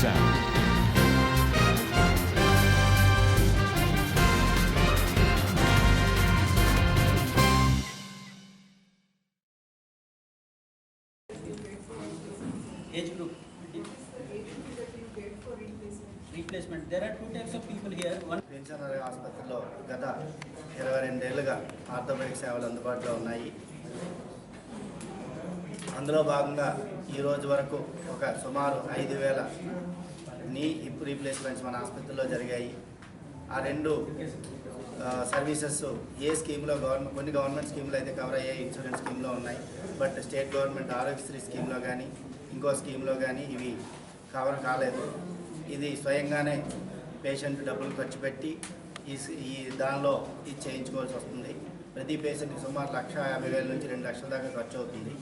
Sound. Age replacement there ఆసుపత్రిలో గత ఇరవై రెండేళ్ళుగా ఆర్థోమెటిక్ సేవలు అందుబాటులో ఉన్నాయి. అందులో భాగంగా ఈరోజు వరకు ఒక సుమారు ఐదు వేల నీ హిప్ రీప్లేస్మెంట్స్ మన ఆసుపత్రిలో జరిగాయి. ఆ రెండు సర్వీసెస్ ఏ స్కీమ్లో గవర్నమెంట్ కొన్ని గవర్నమెంట్ స్కీమ్లో అయితే కవర్ అయ్యే ఇన్సూరెన్స్ స్కీమ్లో ఉన్నాయి. బట్ స్టేట్ గవర్నమెంట్ ఆరోగ్యశ్రీ స్కీమ్లో కానీ ఇంకో స్కీమ్లో కానీ ఇవి కవర్ కాలేదు. ఇది స్వయంగానే పేషెంట్ డబ్బులు ఖర్చు పెట్టి ఈ ఈ దానిలో ఇది చేయించుకోవాల్సి వస్తుంది. ప్రతి పేషెంట్కి సుమారు లక్ష యాభై వేల నుంచి రెండు లక్షల దాకా ఖర్చు అవుతుంది.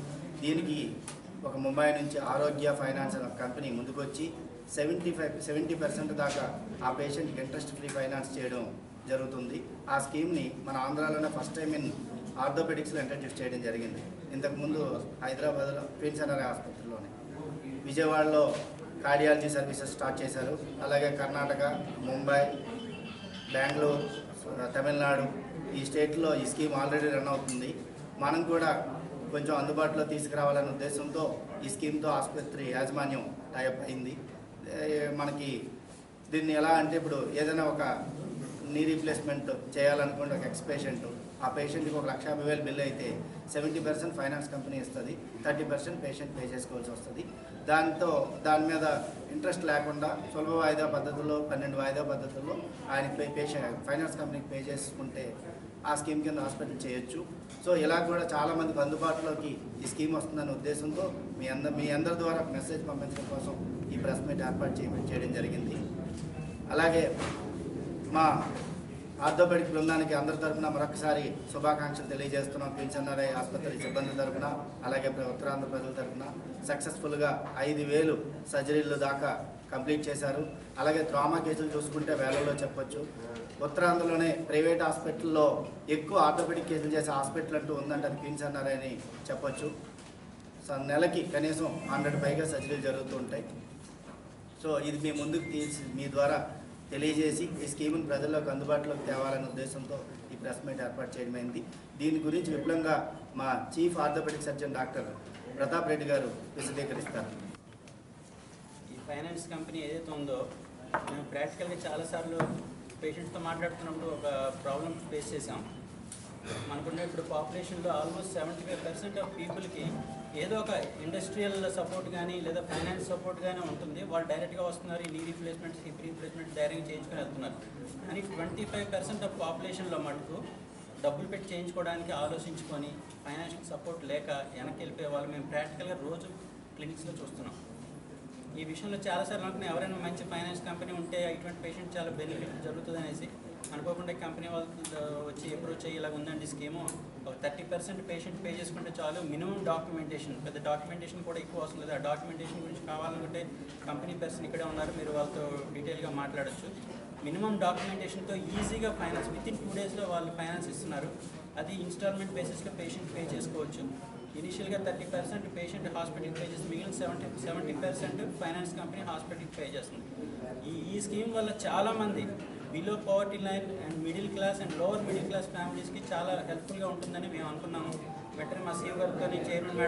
దీనికి ఒక ముంబై నుంచి ఆరోగ్య ఫైనాన్స్ అనే కంపెనీ ముందుకొచ్చి సెవెంటీ ఫైవ్ సెవెంటీ పర్సెంట్ దాకా ఆ పేషెంట్కి ఇంట్రెస్ట్ ఫ్రీ ఫైనాన్స్ చేయడం జరుగుతుంది. ఆ స్కీమ్ని మన ఆంధ్రాలోనే ఫస్ట్ టైం ఇన్ ఆర్థోపెడిక్స్లో ఇంట్రడ్యూస్ చేయడం జరిగింది. ఇంతకుముందు హైదరాబాద్లో పెన్షనరీ ఆసుపత్రిలోనే. విజయవాడలో కార్డియాలజీ సర్వీసెస్ స్టార్ట్ చేశారు. అలాగే కర్ణాటక ముంబై బెంగళూరు తమిళనాడు ఈ స్టేట్లో ఈ స్కీమ్ ఆల్రెడీ రన్ అవుతుంది. మనం కూడా కొంచెం అందుబాటులో తీసుకురావాలనే ఉద్దేశంతో ఈ స్కీమ్తో ఆసుపత్రి యాజమాన్యం టైప్ అయింది. మనకి దీన్ని ఎలా అంటే ఇప్పుడు ఏదైనా ఒక నీ రీప్లేస్మెంట్ చేయాలనుకుంటే ఒక ఎక్స్ పేషెంట్ ఆ పేషెంట్కి ఒక లక్ష యాభై వేలు బిల్ అయితే సెవెంటీ పర్సెంట్ ఫైనాన్స్ కంపెనీ ఇస్తుంది థర్టీ పర్సెంట్ పేషెంట్ పే చేసుకోవాల్సి వస్తుంది. దాంతో దాని మీద ఇంట్రెస్ట్ లేకుండా సులభ వాయిదా పద్ధతుల్లో పన్నెండు వాయిదా పద్ధతుల్లో ఆయన పేషెంట్ ఫైనాన్స్ కంపెనీకి పే చేసుకుంటే ఆ స్కీమ్ కింద హాస్పిటల్ చేయొచ్చు. సో ఇలా కూడా చాలామందికి అందుబాటులోకి ఈ స్కీమ్ వస్తుందనే ఉద్దేశంతో మీ అందరి మీ అందరి ద్వారా మెసేజ్ పంపించడం కోసం ఈ ప్రెస్ మీట్ ఏర్పాటు చేయడం జరిగింది. అలాగే మా ఆర్థోపెడిక్ బృందానికి అందరి తరపున మరొకసారి శుభాకాంక్షలు తెలియజేస్తున్నాం. పింఛనరై ఆసుపత్రి సిబ్బంది తరఫున అలాగే ప్ర- ఉత్తరాంధ్ర ప్రజల తరపున సక్సెస్ఫుల్గా ఐదు వేలు సర్జరీలు దాకా కంప్లీట్ చేశారు. అలాగే ట్రామా కేసులు చూసుకుంటే వేలలో చెప్పొచ్చు. ఉత్తరాంధ్రలోనే ప్రైవేట్ హాస్పిటల్లో ఎక్కువ ఆర్థోపెడిక్ కేసులు చేసే హాస్పిటల్ అంటూ ఉందంటే అది అని చెప్పొచ్చు. సో నెలకి కనీసం హండ్రెడ్ పైగా సర్జరీలు జరుగుతూ ఉంటాయి. సో ఇది మీ ముందుకు తీసి మీ ద్వారా తెలియజేసి ఈ స్కీమ్ని ప్రజల్లోకి అందుబాటులోకి తేవాలనే ఉద్దేశంతో ఈ ప్రెస్ మీట్ ఏర్పాటు చేయడమైంది దీని గురించి విపులంగా మా chief orthopaedic surgeon doctor Pratap Reddy గారు విశదీకరిస్తారు. ఈ ఫైనాన్స్ కంపెనీ ఏదైతే ఉందో మేము ప్రాక్టికల్గా చాలాసార్లు పేషెంట్స్తో మాట్లాడుతున్నప్పుడు ఒక ప్రాబ్లమ్ ఫేస్ చేసాం మనకున్న ఇప్పుడు పాపులేషన్లో almost seventy five percent of పీపుల్కి ఏదో ఒక ఇండస్ట్రియల్ సపోర్ట్ కానీ లేదా ఫైనాన్స్ సపోర్ట్ కానీ ఉంటుంది. వాళ్ళు డైరెక్ట్గా వస్తున్నారు ఈ knee replacement hip replacement direct చేయించుకొని వెళ్తున్నారు. కానీ ట్వంటీ ఫైవ్ పర్సెంట్ ఆఫ్ పాపులేషన్లో మటుకు డబ్బులు పెట్టి చేయించుకోవడానికి ఆలోచించుకొని ఫైనాన్షియల్ సపోర్ట్ లేక వెనక్కి వెళ్ళిపోయే వాళ్ళు మేము ప్రాక్టికల్గా రోజు క్లినిక్స్లో చూస్తున్నాం. ఈ విషయంలో చాలాసార్లు అనుకున్నాం ఎవరైనా మంచి ఫైనాన్స్ కంపెనీ ఉంటే ఇటువంటి పేషెంట్ చాలా బెనిఫిట్ జరుగుతుంది అనుకోకుండా కంపెనీ వాళ్ళు వచ్చి అప్రోచ్ అయ్యేలాగా ఉందండి స్కీము ఒక థర్టీ పర్సెంట్ పేషెంట్ పే చేసుకుంటే చాలు మినిమం డాక్యుమెంటేషన్ పెద్ద డాక్యుమెంటేషన్ కూడా ఎక్కువ అవసరం లేదు. ఆ డాక్యుమెంటేషన్ గురించి కావాలనుకుంటే కంపెనీ పర్సన్ ఇక్కడే ఉన్నారు. మీరు వాళ్ళతో డీటెయిల్గా మాట్లాడొచ్చు. మినిమం డాక్యుమెంటేషన్తో ఈజీగా ఫైనాన్స్ విత్ ఇన్ టూ డేస్లో వాళ్ళు ఫైనాన్స్ ఇస్తున్నారు. అది ఇన్స్టాల్మెంట్ బేసిస్లో పేషెంట్ పే చేసుకోవచ్చు. ఇనిషియల్గా థర్టీ పర్సెంట్ పేషెంట్ హాస్పిటల్కి పే చేస్తుంది. మిగిలిన seventy seventy percent finance company హాస్పిటల్కి పే చేస్తుంది. ఈ ఈ స్కీమ్ వల్ల చాలామంది below poverty line and middle class and lower middle class ఫ్యామిలీస్కి చాలా హెల్ప్ఫుల్గా ఉంటుందని మేము అనుకున్నాము. వెంటనే మా సీఓ గారితో చైర్మన్ మేడం